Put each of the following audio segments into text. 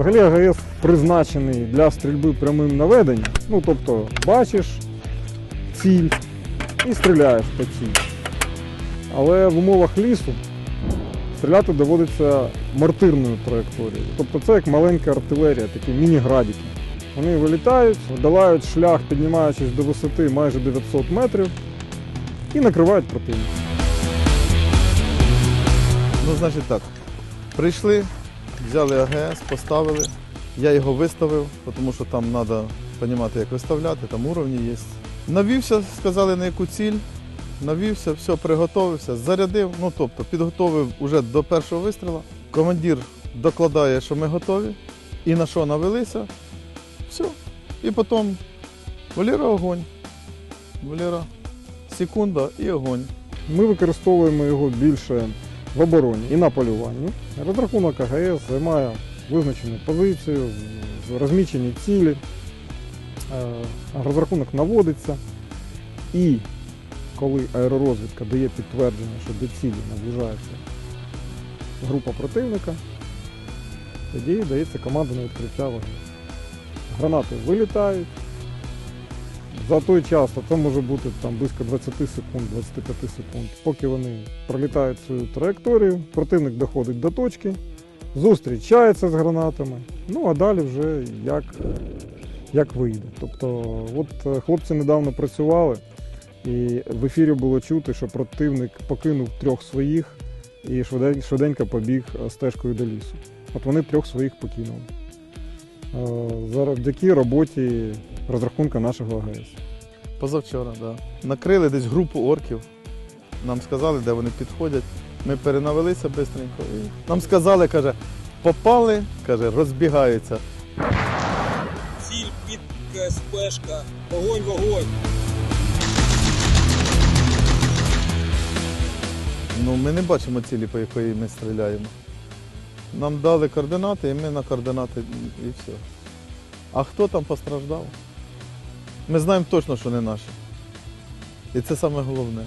Взагалі АГС призначений для стрільби прямим наведенням. Ну тобто бачиш ціль і стріляєш по ціль. Але в умовах лісу стріляти доводиться мортирною траєкторією. Тобто це як маленька артилерія, такі міні-градики. Вони вилітають, долають шлях, піднімаючись до висоти майже 900 метрів і накривають противника. Ну, значить так. Прийшли, взяли АГС, поставили. Я його виставив, тому що там треба розуміти, як виставляти, там уровні є. Навівся, сказали на яку ціль. Навівся, все, приготовився, зарядив, ну тобто підготовив уже до першого вистрілу. Командир докладає, що ми готові, і на що навелися. Все. І потім Валера огонь. Валера, секунда і огонь. Ми використовуємо його більше в обороні і на полюванні. Розрахунок АГС займає визначену позицію, розмічені цілі. Е, Розрахунок наводиться. І коли аеророзвідка дає підтвердження, що до цілі наближається група противника, тоді дається команда на відкриття вогню. Гранати вилітають. За той час, а це може бути там близько 20 секунд, 25 секунд, поки вони пролітають свою траєкторію, противник доходить до точки, зустрічається з гранатами, ну а далі вже як, як вийде. Тобто, от е, хлопці недавно працювали, і в ефірі було чути, що противник покинув трьох своїх і швиденько побіг е, стежкою до лісу. От вони трьох своїх покинули. Е, Завдяки роботі розрахунка нашого АГС. Позавчора, так. Да. Накрили десь групу орків. Нам сказали, де вони підходять. Ми перенавелися швидко. Нам сказали, каже, попали, каже, розбігаються. Ціль під КСПшка. Огонь, вогонь. Ну, ми не бачимо цілі, по якої ми стріляємо. Нам дали координати, і ми на координати і все. А хто там постраждав? Ми знаємо точно, що не наші. І це саме головне.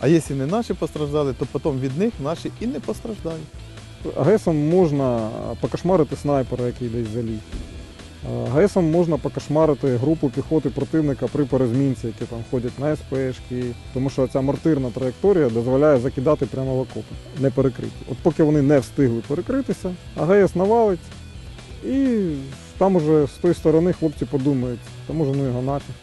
А якщо не наші постраждали, то потім від них наші і не постраждають. АГСом можна покошмарити снайпера, який десь заліг. АГСом можна покошмарити групу піхоти противника при перезмінці, які там ходять на СПшки, тому що ця мортирна траєкторія дозволяє закидати прямо в окопи, не перекриті. От поки вони не встигли перекритися, АГС навалить, і там уже з тої сторони хлопці подумають, та може ну його нафіг.